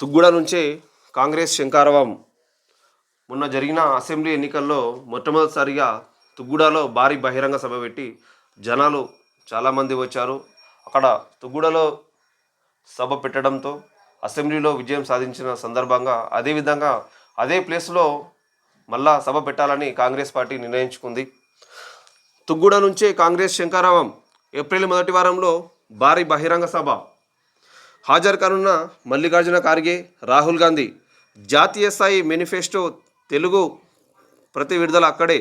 తుగ్గుడ నుంచే కాంగ్రెస్ శంకారవం. మొన్న జరిగిన అసెంబ్లీ ఎన్నికల్లో మొట్టమొదటిసారిగా తుగ్గుడలో భారీ బహిరంగ సభ పెట్టి జనాలు చాలామంది వచ్చారు. అక్కడ తుగ్గుడలో సభ పెట్టడంతో అసెంబ్లీలో విజయం సాధించిన సందర్భంగా అదేవిధంగా అదే ప్లేస్లో మళ్ళా సభ పెట్టాలని కాంగ్రెస్ పార్టీ నిర్ణయించుకుంది. తుగ్గుడ నుంచే కాంగ్రెస్ శంకారావం. ఏప్రిల్ మొదటి వారంలో భారీ బహిరంగ సభ. హాజరు కానున్న మల్లికార్జున ఖార్గే రాహుల్ గాంధీ జాతీయ స్థాయి మేనిఫెస్టో తెలుగు ప్రతి విడుదల అక్కడే.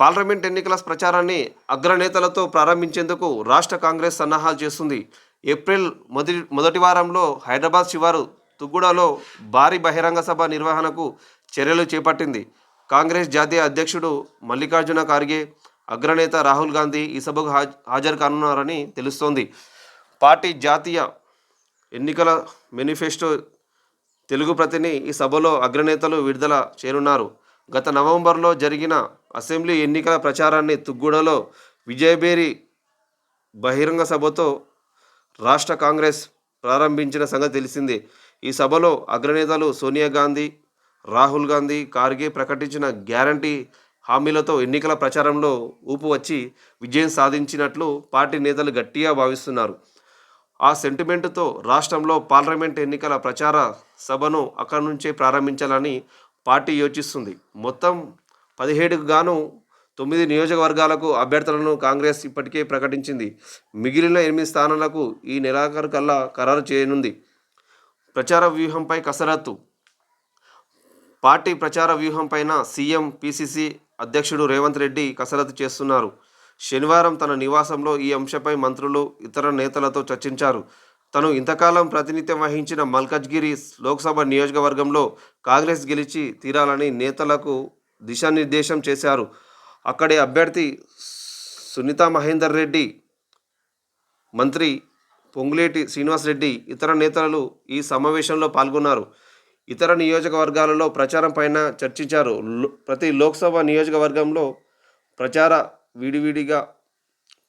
పార్లమెంట్ ఎన్నికల ప్రచారాన్ని అగ్రనేతలతో ప్రారంభించేందుకు రాష్ట్ర కాంగ్రెస్ సన్నాహాలు చేస్తుంది. ఏప్రిల్ మొదటి మొదటి వారంలో హైదరాబాద్ శివారు తుగ్గూడలో భారీ బహిరంగ సభ నిర్వహణకు చర్యలు చేపట్టింది. కాంగ్రెస్ జాతీయ అధ్యక్షుడు మల్లికార్జున ఖార్గే అగ్రనేత రాహుల్ గాంధీ ఈ సభకు హాజరు కానున్నారని తెలుస్తోంది. పార్టీ జాతీయ ఎన్నికల మేనిఫెస్టో తెలుగు ప్రతిని ఈ సభలో అగ్రనేతలు విడుదల చేయనున్నారు. గత నవంబర్లో జరిగిన అసెంబ్లీ ఎన్నికల ప్రచారాన్ని తుగ్గూడలో విజయబేరి బహిరంగ సభతో రాష్ట్ర కాంగ్రెస్ ప్రారంభించిన సంగతి తెలిసిందే. ఈ సభలో అగ్రనేతలు సోనియా గాంధీ రాహుల్ గాంధీ ఖార్గే ప్రకటించిన గ్యారంటీ హామీలతో ఎన్నికల ప్రచారంలో ఊపు వచ్చి విజయం సాధించినట్లు పార్టీ నేతలు గట్టిగా భావిస్తున్నారు. ఆ సెంటిమెంటుతో రాష్ట్రంలో పార్లమెంట్ ఎన్నికల ప్రచార సభను అక్కడి నుంచే ప్రారంభించాలని పార్టీ యోచిస్తుంది. మొత్తం పదిహేడుకు గాను తొమ్మిది నియోజకవర్గాలకు అభ్యర్థులను కాంగ్రెస్ ఇప్పటికే ప్రకటించింది. మిగిలిన ఎనిమిది స్థానాలకు ఈ నెలాఖరు కల్లా ఖరారు చేయనుంది. ప్రచార వ్యూహంపై కసరత్తు. పార్టీ ప్రచార వ్యూహంపైన సీఎం పిసిసి అధ్యక్షుడు రేవంత్ రెడ్డి కసరత్తు చేస్తున్నారు. శనివారం తన నివాసంలో ఈ అంశంపై మంత్రులు ఇతర నేతలతో చర్చించారు. తను ఇంతకాలం ప్రాతినిధ్యం వహించిన మల్కజ్గిరి లోక్సభ నియోజకవర్గంలో కాంగ్రెస్ గెలిచి తీరాలని నేతలకు దిశానిర్దేశం చేశారు. అక్కడి అభ్యర్థి సునీత మహేందర్ రెడ్డి మంత్రి పొంగులేటి శ్రీనివాసరెడ్డి ఇతర నేతలు ఈ సమావేశంలో పాల్గొన్నారు. ఇతర నియోజకవర్గాలలో ప్రచారం పైన చర్చించారు. ప్రతి లోక్సభ నియోజకవర్గంలో ప్రచార విడివిడిగా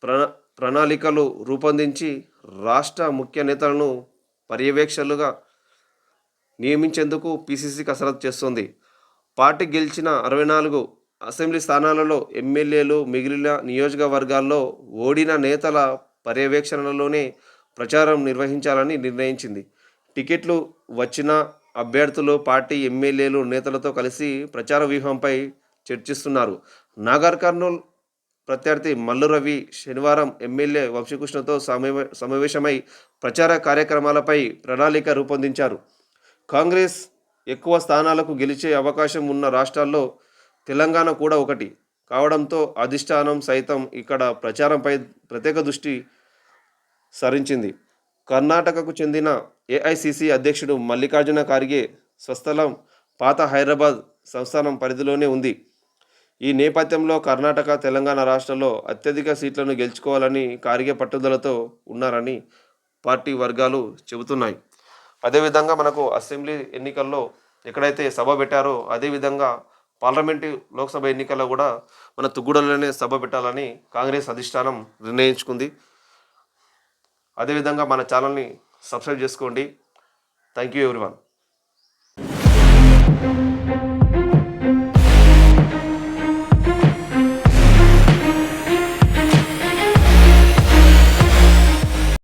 ప్రణ ప్రణాళికలు రూపొందించి రాష్ట్ర ముఖ్య నేతలను పర్యవేక్షకులుగా నియమించేందుకు పిసిసి కసరత్తు చేస్తోంది. పార్టీ గెలిచిన అరవై నాలుగు అసెంబ్లీ స్థానాలలో ఎమ్మెల్యేలు మిగిలిన నియోజకవర్గాల్లో ఓడిన నేతల పర్యవేక్షణలోనే ప్రచారం నిర్వహించాలని నిర్ణయించింది. టికెట్లు వచ్చిన అభ్యర్థులు పార్టీ ఎమ్మెల్యేలు నేతలతో కలిసి ప్రచార వ్యూహంపై చర్చిస్తున్నారు. నాగర్ కర్నూల్ ప్రత్యర్థి మల్లు రవి శనివారం ఎమ్మెల్యే వంశీకృష్ణతో సమ సమావేశమై ప్రచార కార్యక్రమాలపై ప్రణాళిక రూపొందించారు. కాంగ్రెస్ ఎక్కువ స్థానాలకు గెలిచే అవకాశం ఉన్న రాష్ట్రాల్లో తెలంగాణ కూడా ఒకటి. కావడంతో అధిష్టానం సైతం ఇక్కడ ప్రచారంపై ప్రత్యేక దృష్టి సరించింది. కర్ణాటకకు చెందిన ఏఐసిసి అధ్యక్షుడు మల్లికార్జున ఖార్గే స్వస్థలం పాత హైదరాబాద్ సంస్థానం పరిధిలోనే ఉంది. ఈ నేపథ్యంలో కర్ణాటక తెలంగాణ రాష్ట్రాల్లో అత్యధిక సీట్లను గెలుచుకోవాలని ఖార్గే పట్టుదలతో ఉన్నారని పార్టీ వర్గాలు చెబుతున్నాయి. అదేవిధంగా మనకు అసెంబ్లీ ఎన్నికల్లో ఎక్కడైతే సభ పెట్టారో అదేవిధంగా పార్లమెంటు లోక్సభ ఎన్నికల్లో కూడా మన తుగ్గుడలోనే సభ పెట్టాలని కాంగ్రెస్ అధిష్టానం నిర్ణయించుకుంది. అదేవిధంగా మన ఛానల్ని సబ్స్క్రైబ్ చేసుకోండి. Thank you everyone.